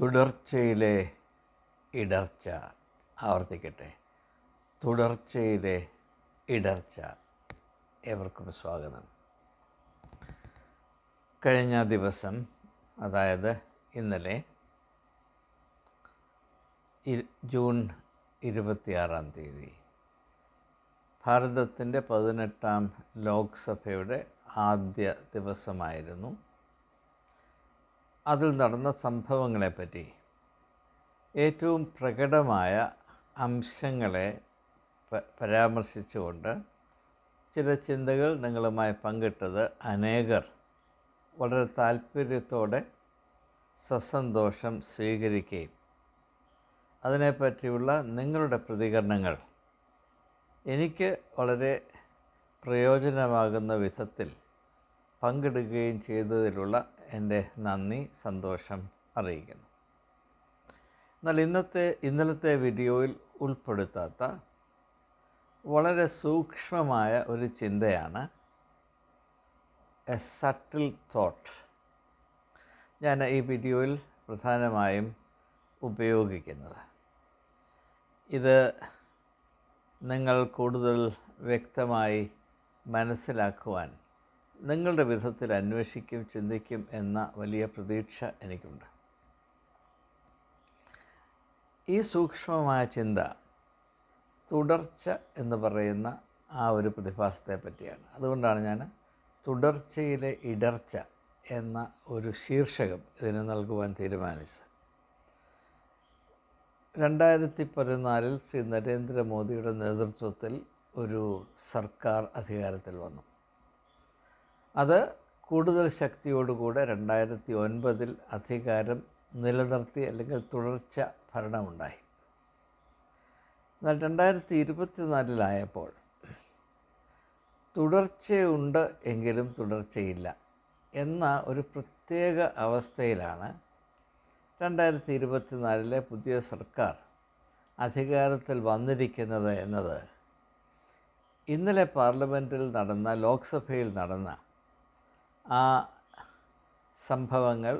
തുടർച്ചയിലെ ഇടർച്ച ആവർത്തിക്കട്ടെ. തുടർച്ചയിലെ ഇടർച്ച. ഏവർക്കും സ്വാഗതം. കഴിഞ്ഞ ദിവസം അതായത് ഇന്നലെ ജൂൺ ഇരുപത്തിയാറാം തീയതി ഭാരതത്തിന്റെ പതിനെട്ടാം ലോക്സഭയുടെ ആദ്യ ദിവസമായിരുന്നു അതിൽ നടന്ന സംഭവങ്ങളെപ്പറ്റി ഏറ്റവും പ്രകടമായ അംശങ്ങളെ പരാമർശിച്ചുകൊണ്ട് ചില ചിന്തകൾ നിങ്ങളുമായി പങ്കിട്ടത് അനേകർ വളരെ താല്പര്യത്തോടെ സസന്തോഷം സ്വീകരിക്കുകയും അതിനെപ്പറ്റിയുള്ള നിങ്ങളുടെ പ്രതികരണങ്ങൾ എനിക്ക് വളരെ പ്രയോജനമാകുന്ന വിധത്തിൽ പങ്കെടുക്കുകയും ചെയ്തതിലുള്ള എന്റെ നന്ദി സന്തോഷം അറിയിക്കുന്നു. എന്നാൽ ഇന്നത്തെ ഇന്നലത്തെ വീഡിയോയിൽ ഉൾപ്പെടുത്താത്ത വളരെ സൂക്ഷ്മമായ ഒരു ചിന്തയാണ് എ സട്ടിൽ തോട്ട്. ഞാൻ ഈ വീഡിയോയിൽ പ്രധാനമായും ഉപയോഗിക്കുന്നത്. ഇത് നിങ്ങൾ കൂടുതൽ വ്യക്തമായി മനസ്സിലാക്കുവാൻ നിങ്ങളുടെ വിധത്തിൽ അന്വേഷിക്കും ചിന്തിക്കും എന്ന വലിയ പ്രതീക്ഷ എനിക്കുണ്ട്. ഈ സൂക്ഷ്മമായ ചിന്ത തുടർച്ച എന്ന് പറയുന്ന ആ ഒരു പ്രതിഭാസത്തെ പറ്റിയാണ്. അതുകൊണ്ടാണ് ഞാൻ തുടർച്ചയിലെ ഇടർച്ച എന്ന ഒരു ശീർഷകം ഇതിന് നൽകുവാൻ തീരുമാനിച്ചത്. രണ്ടായിരത്തി പതിനാലിൽ ശ്രീ നരേന്ദ്രമോദിയുടെ നേതൃത്വത്തിൽ ഒരു സർക്കാർ അധികാരത്തിൽ വന്നു. അത് കൂടുതൽ ശക്തിയോടുകൂടെ രണ്ടായിരത്തി ഒൻപതിൽ അധികാരം നിലനിർത്തി അല്ലെങ്കിൽ തുടർച്ച ഭരണമുണ്ടായി. എന്നാൽ രണ്ടായിരത്തി ഇരുപത്തിനാലിലായപ്പോൾ തുടർച്ചയുണ്ട് എങ്കിലും തുടർച്ചയില്ല എന്ന ഒരു പ്രത്യേക അവസ്ഥയിലാണ് രണ്ടായിരത്തി ഇരുപത്തിനാലിലെ പുതിയ സർക്കാർ അധികാരത്തിൽ വന്നിരിക്കുന്നത് എന്നത്. ഇന്നലെ പാർലമെന്റിൽ നടന്ന ലോക്സഭയിൽ നടന്ന ആ സംഭവങ്ങൾ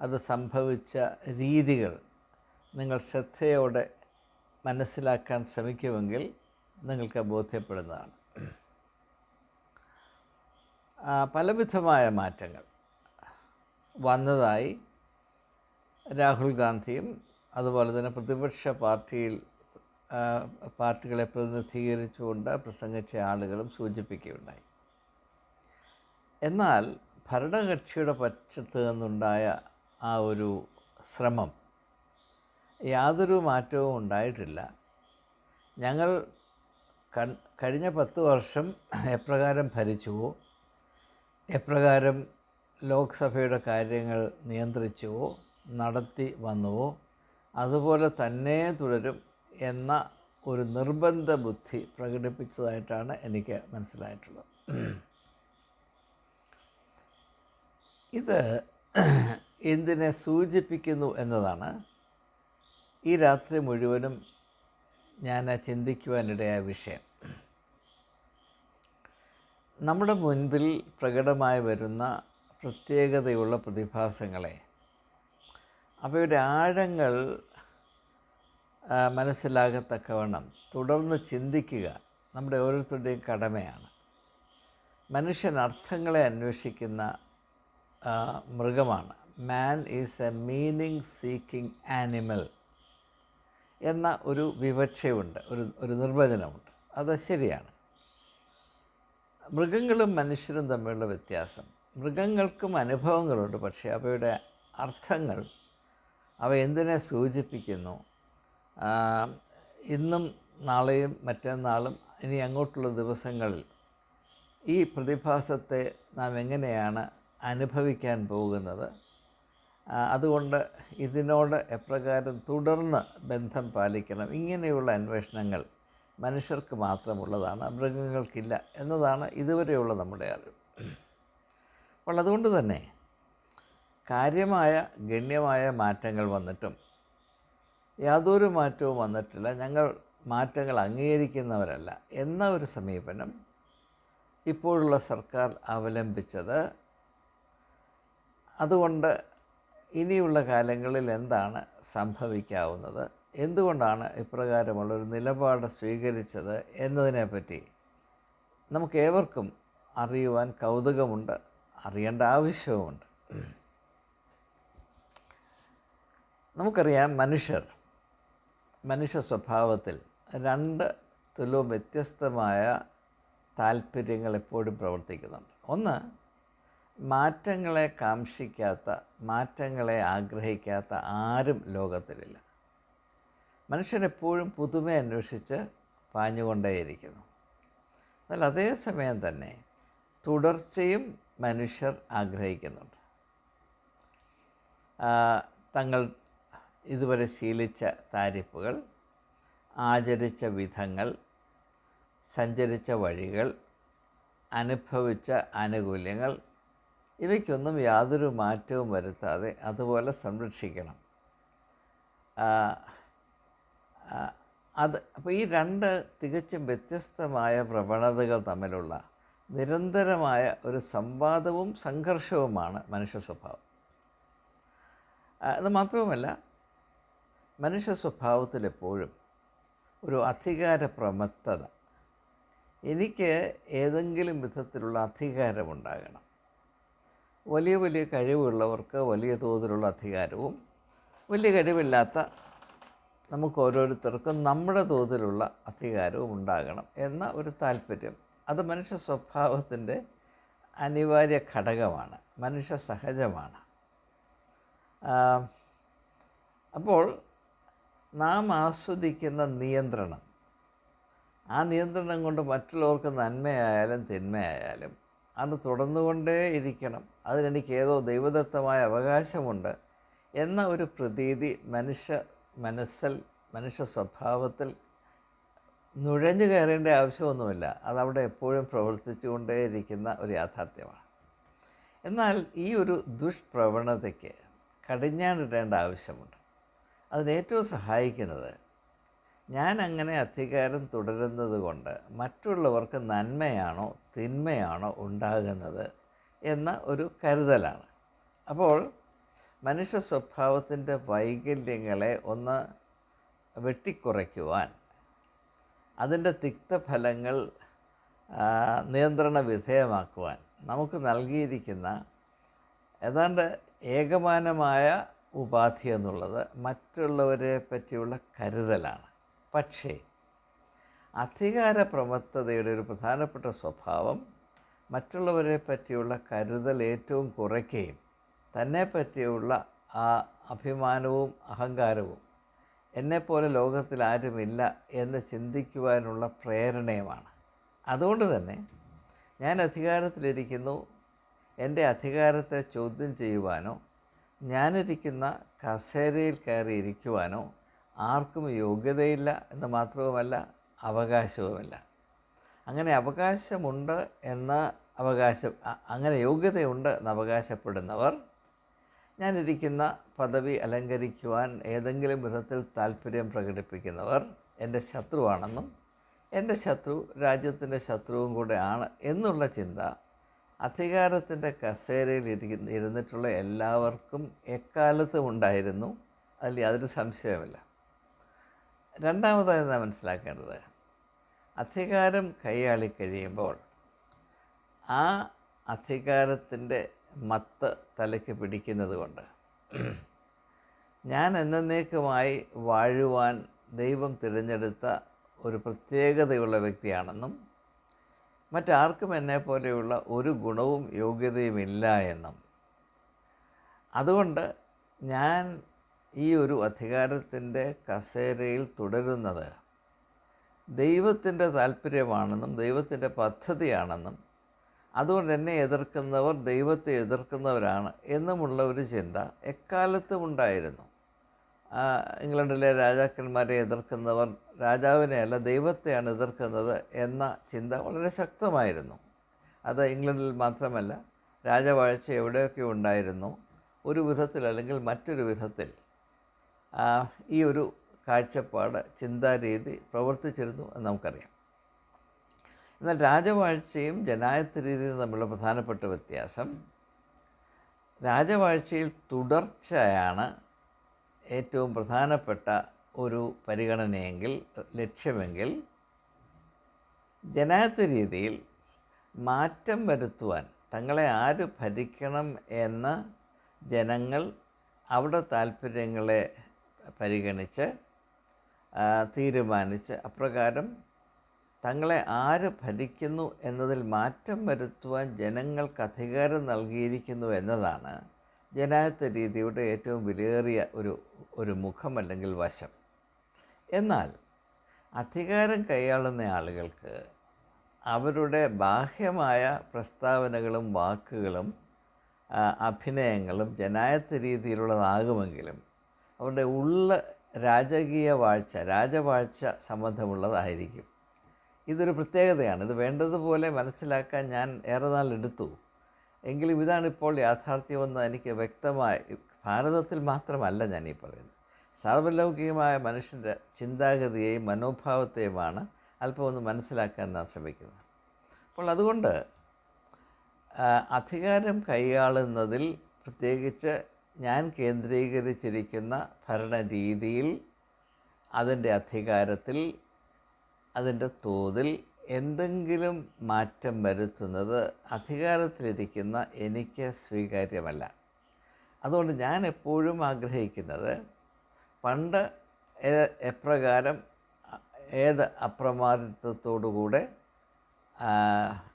അത് സംഭവിച്ച രീതികൾ നിങ്ങൾ ശ്രദ്ധയോടെ മനസ്സിലാക്കാൻ ശ്രമിക്കുമെങ്കിൽ നിങ്ങൾക്ക് ബോധ്യപ്പെടുന്നതാണ്. പലവിധമായ മാറ്റങ്ങൾ വന്നതായി രാഹുൽ ഗാന്ധിയും അതുപോലെ തന്നെ പ്രതിപക്ഷ പാർട്ടിയിൽ പാർട്ടികളെ പ്രതിനിധീകരിച്ചുകൊണ്ട് പ്രസംഗിച്ച ആളുകളും സൂചിപ്പിക്കുകയുണ്ടായി. എന്നാൽ ഭരണകക്ഷിയുടെ പക്ഷത്ത് നിന്നുണ്ടായ ആ ഒരു ശ്രമം യാതൊരു മാറ്റവും ഉണ്ടായിട്ടില്ല. ഞങ്ങൾ കഴിഞ്ഞ പത്ത് വർഷം എപ്രകാരം ഭരിച്ചുവോ എപ്രകാരം ലോക്സഭയുടെ കാര്യങ്ങൾ നിയന്ത്രിച്ചുവോ നടത്തി വന്നുവോ അതുപോലെ തന്നെ തുടരും എന്ന ഒരു നിർബന്ധ ബുദ്ധി പ്രകടിപ്പിച്ചതായിട്ടാണ് എനിക്ക് മനസ്സിലായിട്ടുള്ളത്. ഇത് എന്തിനെ സൂചിപ്പിക്കുന്നു എന്നതാണ്. ഈ രാത്രി മുഴുവനും ഞാൻ ചിന്തിക്കുവാനിടയായ വിഷയം. നമ്മുടെ മുൻപിൽ പ്രകടമായി വരുന്ന പ്രത്യേകതയുള്ള പ്രതിഭാസങ്ങളെ അവയുടെ ആഴങ്ങൾ മനസ്സിലാകത്തക്കവണ്ണം തുടർന്ന് ചിന്തിക്കുക നമ്മുടെ ഓരോരുത്തരുടെയും കടമയാണ്. മനുഷ്യൻ അർത്ഥങ്ങളെ അന്വേഷിക്കുന്ന മൃഗമാണ്. Man is a meaning seeking animal എന്ന ഒരു വിവക്ഷയുണ്ട് ഒരു ഒരു നിർവചനമുണ്ട്. അത് ശരിയാണ്. മൃഗങ്ങളും മനുഷ്യരും തമ്മിലുള്ള വ്യത്യാസം. മൃഗങ്ങൾക്കും അനുഭവങ്ങളുണ്ട് പക്ഷേ അവയുടെ അർത്ഥങ്ങൾ അവ എന്തിനെ സൂചിപ്പിക്കുന്നു? ഇന്നും നാളെയും മറ്റന്നാളും ഇനി അങ്ങോട്ടുള്ള ദിവസങ്ങളിൽ ഈ പ്രതിഭാസത്തെ നാം എങ്ങനെയാണ് അനുഭവിക്കാൻ പോകുന്നത്. അതുകൊണ്ട് ഇതിനോട് എപ്രകാരം തുടർന്ന് ബന്ധം പാലിക്കണം. ഇങ്ങനെയുള്ള അന്വേഷണങ്ങൾ മനുഷ്യർക്ക് മാത്രമുള്ളതാണ് മൃഗങ്ങൾക്കില്ല എന്നതാണ് ഇതുവരെയുള്ള നമ്മുടെ അറിവ്. അപ്പോൾ അതുകൊണ്ട് തന്നെ കാര്യമായ ഗണ്യമായ മാറ്റങ്ങൾ വന്നിട്ടും യാതൊരു മാറ്റവും വന്നിട്ടില്ല. ഞങ്ങൾ മാറ്റങ്ങൾ അംഗീകരിക്കുന്നവരല്ല എന്ന ഒരു സമീപനം ഇപ്പോഴുള്ള സർക്കാർ അവലംബിച്ചത് അതുകൊണ്ട് ഇനിയുള്ള കാലങ്ങളിൽ എന്താണ് സംഭവിക്കാവുന്നത്? എന്തുകൊണ്ടാണ് ഇപ്രകാരമുള്ളൊരു നിലപാട് സ്വീകരിച്ചത് എന്നതിനെപ്പറ്റി നമുക്ക് ഏവർക്കും അറിയുവാൻ കൗതുകമുണ്ട് അറിയേണ്ട ആവശ്യവുമുണ്ട്. നമുക്കറിയാം മനുഷ്യർ മനുഷ്യ സ്വഭാവത്തിൽ രണ്ട് തുലവും വ്യത്യസ്തമായ താല്പര്യങ്ങൾ എപ്പോഴും പ്രവർത്തിക്കുന്നുണ്ട്. ഒന്ന് മാറ്റങ്ങളെ കാംക്ഷിക്കാത്ത മാറ്റങ്ങളെ ആഗ്രഹിക്കാത്ത ആരും ലോകത്തിലില്ല. മനുഷ്യനെപ്പോഴും പുതുമ അന്വേഷിച്ച് പാഞ്ഞുകൊണ്ടേയിരിക്കുന്നു. എന്നാൽ അതേസമയം തന്നെ തുടർച്ചയും മനുഷ്യർ ആഗ്രഹിക്കുന്നുണ്ട്. തങ്ങൾ ഇതുവരെ ശീലിച്ച താരിപ്പുകൾ ആചരിച്ച വിധങ്ങൾ സഞ്ചരിച്ച വഴികൾ അനുഭവിച്ച ആനുകൂല്യങ്ങൾ ഇവയ്ക്കൊന്നും യാതൊരു മാറ്റവും വരുത്താതെ അതുപോലെ സംരക്ഷിക്കണം. അത് അപ്പോൾ ഈ രണ്ട് തികച്ചും വ്യത്യസ്തമായ പ്രവണതകൾ തമ്മിലുള്ള നിരന്തരമായ ഒരു സംവാദവും സംഘർഷവുമാണ് മനുഷ്യ സ്വഭാവം. അത് മാത്രവുമല്ല മനുഷ്യ സ്വഭാവത്തിൽ എപ്പോഴും ഒരു അധികാര പ്രമത്തത എനിക്ക് ഏതെങ്കിലും വിധത്തിലുള്ള അധികാരമുണ്ടാകണം. വലിയ വലിയ കഴിവുള്ളവർക്ക് വലിയ തോതിലുള്ള അധികാരവും വലിയ കഴിവില്ലാത്ത നമുക്ക് ഓരോരുത്തർക്കും നമ്മുടെ തോതിലുള്ള അധികാരവും ഉണ്ടാകണം എന്ന ഒരു താല്പര്യം. അത് മനുഷ്യ സ്വഭാവത്തിന്റെ അനിവാര്യ ഘടകമാണ് മനുഷ്യ സഹജമാണ്. അപ്പോൾ നാം ആസ്വദിക്കുന്ന നിയന്ത്രണം ആ നിയന്ത്രണം കൊണ്ട് മറ്റുള്ളവർക്ക് നന്മയായാലും തിന്മയായാലും അത് തുടർന്നുകൊണ്ടേ ഇരിക്കണം. അതിനെനിക്ക് ഏതോ ദൈവദത്തമായ അവകാശമുണ്ട് എന്ന ഒരു പ്രതീതി മനുഷ്യ മനസ്സിൽ മനുഷ്യ സ്വഭാവത്തിൽ നുഴഞ്ഞു കയറേണ്ട ആവശ്യമൊന്നുമില്ല. അതവിടെ എപ്പോഴും പ്രവർത്തിച്ചുകൊണ്ടേയിരിക്കുന്ന ഒരു യാഥാർത്ഥ്യമാണ്. എന്നാൽ ഈ ഒരു ദുഷ്പ്രവണതയ്ക്ക് കടിഞ്ഞാണിടേണ്ട ആവശ്യമുണ്ട്. അതിനേറ്റവും സഹായിക്കുന്നത് ഞാൻ അങ്ങനെ അധികാരം തുടരുന്നത് കൊണ്ട് മറ്റുള്ളവർക്ക് നന്മയാണോ തിന്മയാണോ ഉണ്ടാകുന്നത് എന്ന ഒരു കരുതലാണ്. അപ്പോൾ മനുഷ്യ സ്വഭാവത്തിന്റെ വൈകല്യങ്ങളെ ഒന്ന് വെട്ടിക്കുറയ്ക്കുവാൻ അതിന്റെ തിക്തഫലങ്ങൾ നിയന്ത്രണ വിധേയമാക്കുവാൻ നമുക്ക് നൽകിയിരിക്കുന്ന ഏതാണ്ട് ഏകമാനമായ ഉപാധി എന്നുള്ളത് മറ്റുള്ളവരെ പറ്റിയുള്ള കരുതലാണ്. പക്ഷേ അധികാര പ്രമത്തതയുടെ ഒരു പ്രധാനപ്പെട്ട സ്വഭാവം മറ്റുള്ളവരെ പറ്റിയുള്ള കരുതൽ ഏറ്റവും കുറയ്ക്കുകയും തന്നെ പറ്റിയുള്ള ആ അഭിമാനവും അഹങ്കാരവും എന്നെപ്പോലെ ലോകത്തിൽ ആരുമില്ല എന്ന് ചിന്തിക്കുവാനുള്ള പ്രേരണയുമാണ്. അതുകൊണ്ട് തന്നെ ഞാൻ അധികാരത്തിലിരിക്കുന്നു. എന്റെ അധികാരത്തെ ചോദ്യം ചെയ്യുവാനോ ഞാനിരിക്കുന്ന കസേരയിൽ കയറി ഇരിക്കുവാനോ ആർക്കും യോഗ്യതയില്ല എന്ന് മാത്രവുമല്ല അവകാശവുമില്ല. അങ്ങനെ അവകാശമുണ്ട് എന്ന അവകാശം അങ്ങനെ യോഗ്യതയുണ്ട് എന്ന് അവകാശപ്പെടുന്നവർ ഞാനിരിക്കുന്ന പദവി അലങ്കരിക്കുവാൻ ഏതെങ്കിലും വിധത്തിൽ താല്പര്യം പ്രകടിപ്പിക്കുന്നവർ എന്റെ ശത്രുവാണെന്നും എന്റെ ശത്രു രാജ്യത്തിന്റെ ശത്രുവും കൂടെ ആണ് എന്നുള്ള ചിന്ത അധികാരത്തിന്റെ കസേരയിൽ ഇരുന്നിട്ടുള്ള എല്ലാവർക്കും എക്കാലത്തും ഉണ്ടായിരുന്നു. അതിൽ യാതൊരു സംശയവുമില്ല. രണ്ടാമതായി നാം മനസ്സിലാക്കേണ്ടത്. അധികാരം കൈയാളി കഴിയുമ്പോൾ ആ അധികാരത്തിന്റെ മത്ത് തലയ്ക്ക് പിടിക്കുന്നത് കൊണ്ട് ഞാൻ എന്നേക്കുമായി വാഴുവാൻ ദൈവം തിരഞ്ഞെടുത്ത ഒരു പ്രത്യേകതയുള്ള വ്യക്തിയാണെന്നും മറ്റാർക്കും എന്നെ പോലെയുള്ള ഒരു ഗുണവും യോഗ്യതയും ഇല്ല എന്നും. അതുകൊണ്ട് ഞാൻ ഈ ഒരു അധികാരത്തിന്റെ കസേരയിൽ തുടരുന്നത് ദൈവത്തിന്റെ താല്പര്യമാണെന്നും ദൈവത്തിന്റെ പദ്ധതിയാണെന്നും അതുകൊണ്ട് എന്നെ എതിർക്കുന്നവർ ദൈവത്തെ എതിർക്കുന്നവരാണ് എന്നുമുള്ള ഒരു ചിന്ത എക്കാലത്തും ഉണ്ടായിരുന്നു ഇംഗ്ലണ്ടിലെ രാജാക്കന്മാരെ എതിർക്കുന്നവർ രാജാവിനെയല്ല ദൈവത്തെയാണ് എതിർക്കുന്നത് എന്ന ചിന്ത വളരെ ശക്തമായിരുന്നു. അത് ഇംഗ്ലണ്ടിൽ മാത്രമല്ല രാജവാഴ്ച എവിടെയൊക്കെ ഉണ്ടായിരുന്നു? ഒരു വിധത്തിൽ അല്ലെങ്കിൽ മറ്റൊരു വിധത്തിൽ ഈ ഒരു കാഴ്ചപ്പാട് ചിന്താരീതി പ്രവർത്തിച്ചിരുന്നു എന്ന് നമുക്കറിയാം. എന്നാൽ രാജവാഴ്ചയും ജനായത്ത് രീതിയും തമ്മിലുള്ള പ്രധാനപ്പെട്ട വ്യത്യാസം രാജവാഴ്ചയിൽ തുടർച്ചയാണ് ഏറ്റവും പ്രധാനപ്പെട്ട ഒരു പരിഗണനയെങ്കിൽ ലക്ഷ്യമെങ്കിൽ ജനായത്ത രീതിയിൽ മാറ്റം വരുത്തുവാൻ തങ്ങളെ ആര് ഭരിക്കണം എന്ന് ജനങ്ങൾ അവിടെ താല്പര്യങ്ങളെ പരിഗണിച്ച് തീരുമാനിച്ച് അപ്രകാരം തങ്ങളെ ആര് ഭരിക്കുന്നു എന്നതിൽ മാറ്റം വരുത്തുവാൻ ജനങ്ങൾക്ക് അധികാരം നൽകിയിരിക്കുന്നു എന്നതാണ് ജനായത്ത രീതിയുടെ ഏറ്റവും വിലയേറിയ ഒരു ഒരു മുഖം അല്ലെങ്കിൽ വശം. എന്നാൽ അധികാരം കൈയാളുന്ന ആളുകൾക്ക് അവരുടെ ബാഹ്യമായ പ്രസ്താവനകളും വാക്കുകളും അഭിനയങ്ങളും ജനായത്ത രീതിയിലുള്ളതാകുമെങ്കിലും അവരുടെ ഉള്ള രാജകീയ വാഴ്ച രാജവാഴ്ച സംബന്ധമുള്ളതായിരിക്കും. ഇതൊരു പ്രത്യേകതയാണ്. ഇത് വേണ്ടതുപോലെ മനസ്സിലാക്കാൻ ഞാൻ ഏറെ നാൾ എടുത്തു. എങ്കിലും ഇതാണിപ്പോൾ യാഥാർത്ഥ്യമെന്ന് എനിക്ക് വ്യക്തമായി ഭാരതത്തിൽ മാത്രമല്ല ഈ പറയുന്നത്. സാർവലൗകികമായ മനുഷ്യന്റെ ചിന്താഗതിയെയും മനോഭാവത്തെയുമാണ് അല്പം ഒന്ന് മനസ്സിലാക്കാൻ നാം ശ്രമിക്കുന്നത്. അപ്പോൾ അതുകൊണ്ട് അധികാരം കൈയാളുന്നതിൽ പ്രത്യേകിച്ച് ഞാൻ കേന്ദ്രീകരിച്ചിരിക്കുന്ന ഭരണരീതിയിൽ അതിന്റെ അധികാരത്തിൽ അതിന്റെ തോതിൽ എന്തെങ്കിലും മാറ്റം വരുത്തുന്നത് അധികാരത്തിലിരിക്കുന്ന എനിക്ക് സ്വീകാര്യമല്ല. അതുകൊണ്ട് ഞാൻ എപ്പോഴും ആഗ്രഹിക്കുന്നത് പണ്ട് എപ്രകാരം ഏത് അപ്രമാദിത്വത്തോടുകൂടെ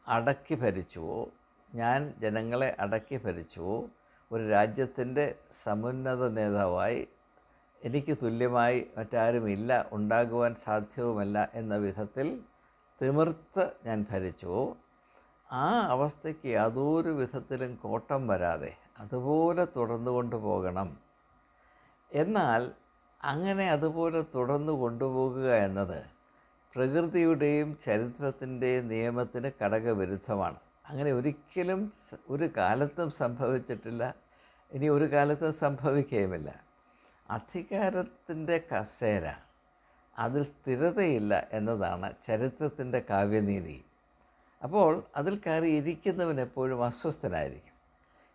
അടക്കി ഭരിച്ചുവോ ഞാൻ ജനങ്ങളെ അടക്കി ഭരിച്ചുവോ ഒരു രാജ്യത്തിന്റെ സമുന്നത നേതാവായി എനിക്ക് തുല്യമായി മറ്റാരുമില്ല ഉണ്ടാകുവാൻ സാധ്യവുമല്ല എന്ന വിധത്തിൽ തിമിർത്ത് ഞാൻ ഭരിച്ചു. ആ അവസ്ഥയ്ക്ക് യാതൊരു വിധത്തിലും കോട്ടം വരാതെ അതുപോലെ തുടർന്നു കൊണ്ടുപോകണം എന്നാൽ അങ്ങനെ അതുപോലെ തുടർന്നു കൊണ്ടുപോകുക എന്നത് പ്രകൃതിയുടെയും ചരിത്രത്തിന്റെയും നിയമത്തിന് ഘടകവിരുദ്ധമാണ് അങ്ങനെ ഒരിക്കലും ഒരു കാലത്തും സംഭവിച്ചിട്ടില്ല. ഇനി ഒരു കാലത്തും സംഭവിക്കുകയുമില്ല. അധികാരത്തിന്റെ കസേര അതിൽ സ്ഥിരതയില്ല എന്നതാണ് ചരിത്രത്തിന്റെ കാവ്യനീതി. അപ്പോൾ അതിൽ കയറി ഇരിക്കുന്നവൻ എപ്പോഴും അസ്വസ്ഥനായിരിക്കും.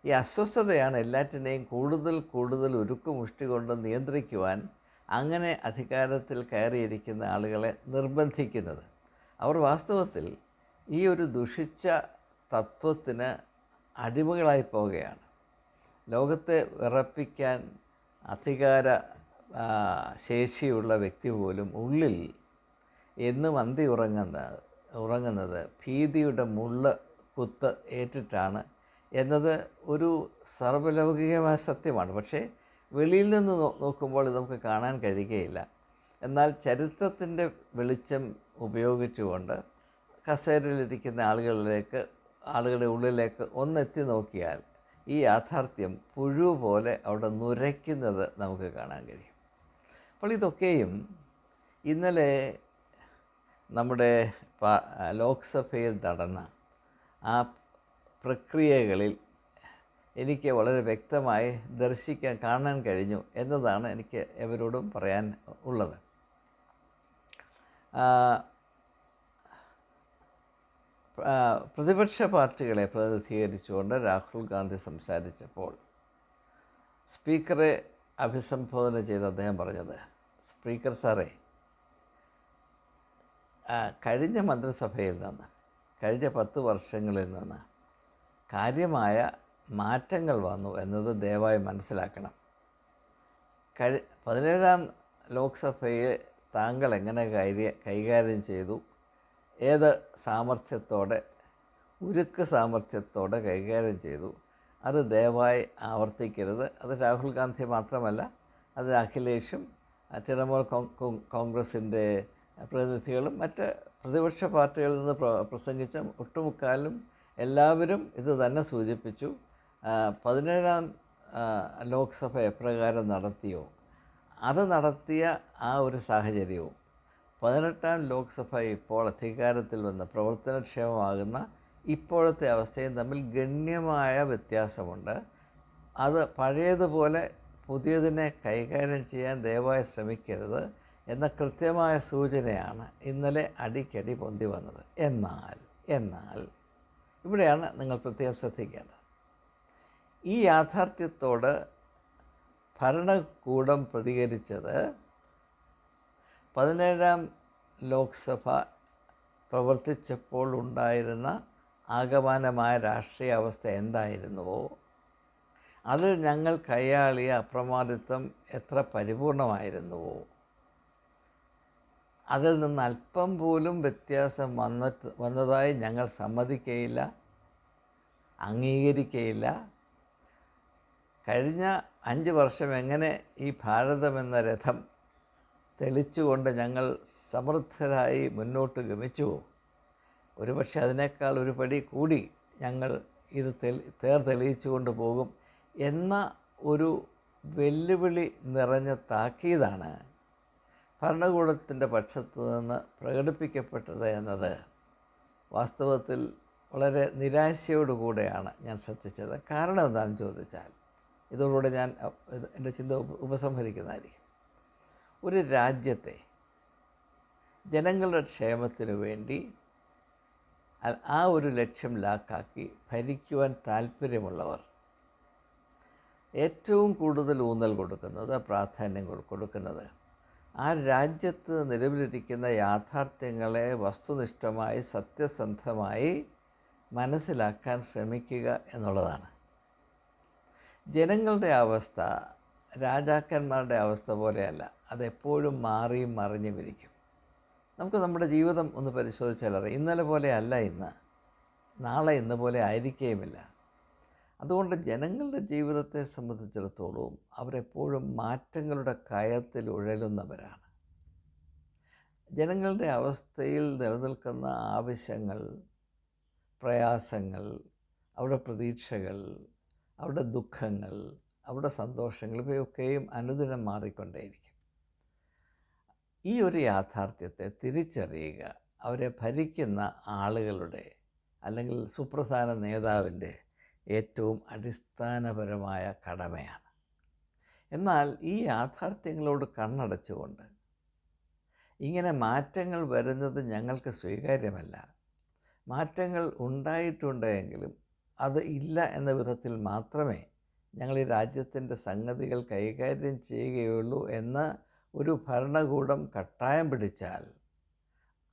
ഈ അസ്വസ്ഥതയാണ് എല്ലാറ്റിനെയും കൂടുതൽ കൂടുതൽ ഉരുക്കുമുഷ്ടി കൊണ്ട് നിയന്ത്രിക്കുവാൻ അങ്ങനെ അധികാരത്തിൽ കയറിയിരിക്കുന്ന ആളുകളെ നിർബന്ധിക്കുന്നത്. അവർ വാസ്തവത്തിൽ ഈ ഒരു ദുഷിച്ച തത്വത്തിന് അടിമകളായി പോവുകയാണ്. ലോകത്തെ വിറപ്പിക്കാൻ അധികാര ശേഷിയുള്ള വ്യക്തി പോലും ഉള്ളിൽ എന്നും അന്തി ഉറങ്ങുന്ന ഉറങ്ങുന്നത് ഭീതിയുടെ മുള്ള കുത്ത് ഏറ്റിട്ടാണ് എന്നത് ഒരു സർവലൗകികമായ സത്യമാണ്. പക്ഷേ വെളിയിൽ നിന്ന് നോക്കുമ്പോൾ ഇത് നമുക്ക് കാണാൻ കഴിയുകയില്ല. എന്നാൽ ചരിത്രത്തിന്റെ വെളിച്ചം ഉപയോഗിച്ചുകൊണ്ട് കസേരയിലിരിക്കുന്ന ആളുകളിലേക്ക് ആളുകളുടെ ഉള്ളിലേക്ക് ഒന്നെത്തി നോക്കിയാൽ ഈ യാഥാർത്ഥ്യം പുഴു പോലെ അവിടെ നുരയ്ക്കുന്നത് നമുക്ക് കാണാൻ കഴിയും. അപ്പോൾ ഇതൊക്കെയും ഇന്നലെ നമ്മുടെ ലോക്സഭയിൽ നടന്ന ആ പ്രക്രിയകളിൽ എനിക്ക് വളരെ വ്യക്തമായി ദർശിക്കാൻ കാണാൻ കഴിഞ്ഞു എന്നതാണ് എനിക്ക് എവരോടും പറയാൻ ഉള്ളത്. പ്രതിപക്ഷ പാർട്ടികളെ പ്രതിനിധീകരിച്ചുകൊണ്ട് രാഹുൽ ഗാന്ധി സംസാരിച്ചപ്പോൾ സ്പീക്കറെ അഭിസംബോധന ചെയ്ത് അദ്ദേഹം പറഞ്ഞത് സ്പീക്കർ സാറേ കഴിഞ്ഞ മന്ത്രിസഭയിൽ നിന്ന് കഴിഞ്ഞ പത്ത് വർഷങ്ങളിൽ നിന്ന് കാര്യമായ മാറ്റങ്ങൾ വന്നു എന്നത് ദയവായി മനസ്സിലാക്കണം. കഴി പതിനേഴാം ലോക്സഭയെ താങ്കൾ എങ്ങനെ കൈര്യ കൈകാര്യം ചെയ്തു? ഏത് സാമർഥ്യത്തോടെ ഉരുക്ക് സാമർഥ്യത്തോടെ കൈകാര്യം ചെയ്തു. അത് ദയവായി ആവർത്തിക്കരുത്. അത് രാഹുൽ ഗാന്ധി മാത്രമല്ല അത് അഖിലേഷും തൃണമൂൽ കോൺ- കോൺ- കോൺഗ്രസിന്റെ പ്രതിനിധികളും മറ്റ് പ്രതിപക്ഷ പാർട്ടികളിൽ നിന്ന് പ്രസംഗിച്ച ഒട്ടുമുക്കാലും എല്ലാവരും ഇത് തന്നെ സൂചിപ്പിച്ചു. പതിനേഴാം ലോക്സഭ എപ്രകാരം നടത്തിയോ? അത് നടത്തിയ ആ ഒരു സാഹചര്യവും പതിനെട്ടാം ലോക്സഭ ഇപ്പോൾ അധികാരത്തിൽ വന്ന് പ്രവർത്തനക്ഷമമാകുന്ന ഇപ്പോഴത്തെ അവസ്ഥയും തമ്മിൽ ഗണ്യമായ വ്യത്യാസമുണ്ട്. അത് പഴയതുപോലെ പുതിയതിനെ കൈകാര്യം ചെയ്യാൻ ദയവായി ശ്രമിക്കരുത് എന്ന കൃത്യമായ സൂചനയാണ് ഇന്നലെ അടിക്കടി പൊന്തി വന്നത്. എന്നാൽ എന്നാൽ ഇവിടെയാണ് നിങ്ങൾ പ്രത്യേകം ശ്രദ്ധിക്കേണ്ടത്. ഈ യാഥാർത്ഥ്യത്തോട് ഭരണകൂടം പ്രതികരിച്ചത് പതിനേഴാം ലോക്സഭ പ്രവർത്തിച്ചപ്പോൾ ഉണ്ടായിരുന്ന ആകമാനമായ രാഷ്ട്രീയ അവസ്ഥ എന്തായിരുന്നുവോ? അതിൽ ഞങ്ങൾ കൈയാളിയ അപ്രമാദിത്വം എത്ര പരിപൂർണമായിരുന്നുവോ? അതിൽ നിന്ന് അല്പം പോലും വ്യത്യാസം വന്നിട്ട് വന്നതായി ഞങ്ങൾ സമ്മതിക്കുകയില്ല അംഗീകരിക്കുകയില്ല കഴിഞ്ഞ അഞ്ച് വർഷം എങ്ങനെ ഈ ഭാരതമെന്ന രഥം തെളിച്ചുകൊണ്ട് ഞങ്ങൾ സമൃദ്ധരായി മുന്നോട്ട് ഗമിച്ചു. ഒരുപക്ഷെ അതിനേക്കാൾ ഒരു പടി കൂടി ഞങ്ങൾ ഇത് തെളി തേർ തെളിയിച്ചുകൊണ്ട് പോകും എന്ന ഒരു വെല്ലുവിളി നിറഞ്ഞ താക്കീതാണ് ഭരണകൂടത്തിന്റെ പക്ഷത്തു നിന്ന് പ്രകടിപ്പിക്കപ്പെട്ടത് എന്നത്. വാസ്തവത്തിൽ വളരെ നിരാശയോടുകൂടെയാണ് ഞാൻ ശ്രദ്ധിച്ചത്. കാരണം എന്താണെന്ന് ചോദിച്ചാൽ ഇതോടുകൂടെ ഞാൻ എന്റെ ചിന്ത ഉപ- ഉപസംഹരിക്കുന്നതായിരിക്കും. ഒരു രാജ്യത്തെ ജനങ്ങളുടെ ക്ഷേമത്തിനു വേണ്ടി ആ ഒരു ലക്ഷ്യം ലാക്കാക്കി ഭരിക്കുവാൻ താല്പര്യമുള്ളവർ ഏറ്റവും കൂടുതൽ ഊന്നൽ കൊടുക്കുന്നത് പ്രാധാന്യം കൊടുക്കുന്നത് ആ രാജ്യത്ത് നിലവിലിരിക്കുന്ന യാഥാർത്ഥ്യങ്ങളെ വസ്തുനിഷ്ഠമായി സത്യസന്ധമായി മനസ്സിലാക്കാൻ ശ്രമിക്കുക എന്നുള്ളതാണ്. ജനങ്ങളുടെ അവസ്ഥ രാജാക്കന്മാരുടെ അവസ്ഥ പോലെയല്ല. അതെപ്പോഴും മാറിയും മറിഞ്ഞും ഇരിക്കും. നമുക്ക് നമ്മുടെ ജീവിതം ഒന്ന് പരിശോധിച്ചാൽ അറിയാം. ഇന്നലെ പോലെ അല്ല ഇന്ന്. നാളെ ഇന്ന പോലെ ആയിരിക്കുകയുമില്ല അതുകൊണ്ട് ജനങ്ങളുടെ ജീവിതത്തെ സംബന്ധിച്ചിടത്തോളം അവരെപ്പോഴും മാറ്റങ്ങളുടെ കയത്തിൽ ഉഴലുന്നവരാണ്. ജനങ്ങളുടെ അവസ്ഥയിൽ നിലനിൽക്കുന്ന ആവശ്യങ്ങൾ പ്രയാസങ്ങൾ അവരുടെ പ്രതീക്ഷകൾ അവരുടെ ദുഃഖങ്ങൾ അവരുടെ സന്തോഷങ്ങൾ ഇവയൊക്കെയും അനുദിനം മാറിക്കൊണ്ടേയിരിക്കും. ഈ ഒരു യാഥാർത്ഥ്യത്തെ തിരിച്ചറിയുക അവരെ ഭരിക്കുന്ന ആളുകളുടെ അല്ലെങ്കിൽ സുപ്രധാന നേതാവിന്റെ ഏറ്റവും അടിസ്ഥാനപരമായ കടമയാണ്. എന്നാൽ ഈ യാഥാർത്ഥ്യങ്ങളോട് കണ്ണടച്ചുകൊണ്ട് ഇങ്ങനെ മാറ്റങ്ങൾ വരുന്നത് ഞങ്ങൾക്ക് സ്വീകാര്യമല്ല. മാറ്റങ്ങൾ ഉണ്ടായിട്ടുണ്ടെങ്കിലും അത് ഇല്ല എന്ന വിധത്തിൽ മാത്രമേ ഞങ്ങൾ ഈ രാജ്യത്തിന്റെ സംഗതികൾ കൈകാര്യം ചെയ്യുകയുള്ളൂ എന്ന ഒരു ഭരണകൂടം കട്ടായം പിടിച്ചാൽ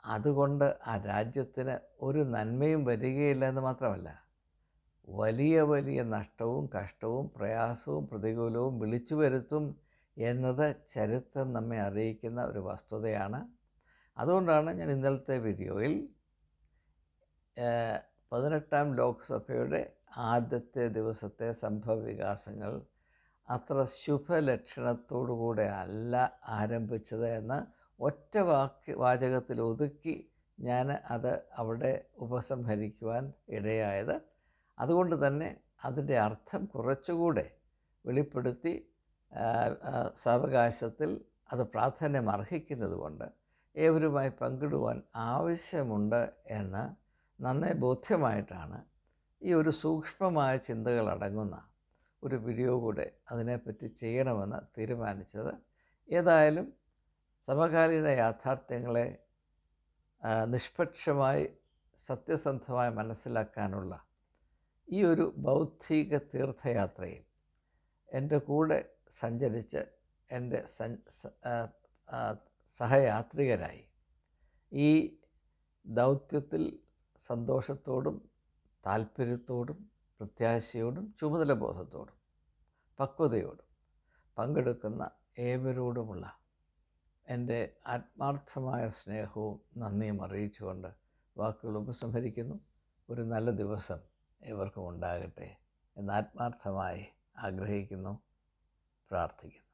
അതുകൊണ്ട് ആ രാജ്യത്തിന് ഒരു നന്മയും വരികയില്ല എന്ന് മാത്രമല്ല വലിയ വലിയ നഷ്ടവും കഷ്ടവും പ്രയാസവും പ്രതികൂലവും വിളിച്ചു വരുത്തും എന്നത് ചരിത്രം നമ്മെ അറിയിക്കുന്ന ഒരു വസ്തുതയാണ്. അതുകൊണ്ടാണ് ഞാൻ ഇന്നലത്തെ വീഡിയോയിൽ പതിനെട്ടാം ലോക്സഭയുടെ ആദ്യത്തെ ദിവസത്തെ സംഭവ വികാസങ്ങൾ അത്ര ശുഭലക്ഷണത്തോടുകൂടെ അല്ല ആരംഭിച്ചത് എന്ന് ഒറ്റ വാക്ക് വാചകത്തിൽ ഒതുക്കി ഞാൻ അത് അവിടെ ഉപസംഹരിക്കുവാൻ ഇടയായത്. അതുകൊണ്ട് തന്നെ അതിന്റെ അർത്ഥം കുറച്ചുകൂടെ വെളിപ്പെടുത്തി സാവകാശത്തിൽ അത് പ്രാധാന്യം അർഹിക്കുന്നത് കൊണ്ട് ഏവരുമായി പങ്കിടുവാൻ ആവശ്യമുണ്ട് എന്ന് നന്നേ ബോധ്യമായിട്ടാണ് ഈ ഒരു സൂക്ഷ്മമായ ചിന്തകൾ അടങ്ങുന്ന ഒരു വീഡിയോ കൂടെ അതിനെപ്പറ്റി ചെയ്യണമെന്ന് തീരുമാനിച്ചത്. ഏതായാലും സമകാലീന യാഥാർത്ഥ്യങ്ങളെ നിഷ്പക്ഷമായി സത്യസന്ധമായി മനസ്സിലാക്കാനുള്ള ഈ ഒരു ബൗദ്ധിക തീർത്ഥയാത്രയിൽ എന്റെ കൂടെ സഞ്ചരിച്ച് എന്റെ സഹയാത്രികരായി ഈ ദൗത്യത്തിൽ സന്തോഷത്തോടും താല്പര്യത്തോടും പ്രത്യാശയോടും ചുമതലബോധത്തോടും പക്വതയോടും പങ്കെടുക്കുന്ന ഏവരോടുമുള്ള എന്റെ ആത്മാർത്ഥമായ സ്നേഹവും നന്ദിയും അറിയിച്ചുകൊണ്ട് വാക്കുകൾ ഉപസംഹരിക്കുന്നു. ഒരു നല്ല ദിവസം ഏവർക്കും ഉണ്ടാകട്ടെ എന്ന് ആത്മാർത്ഥമായി ആഗ്രഹിക്കുന്നു പ്രാർത്ഥിക്കുന്നു.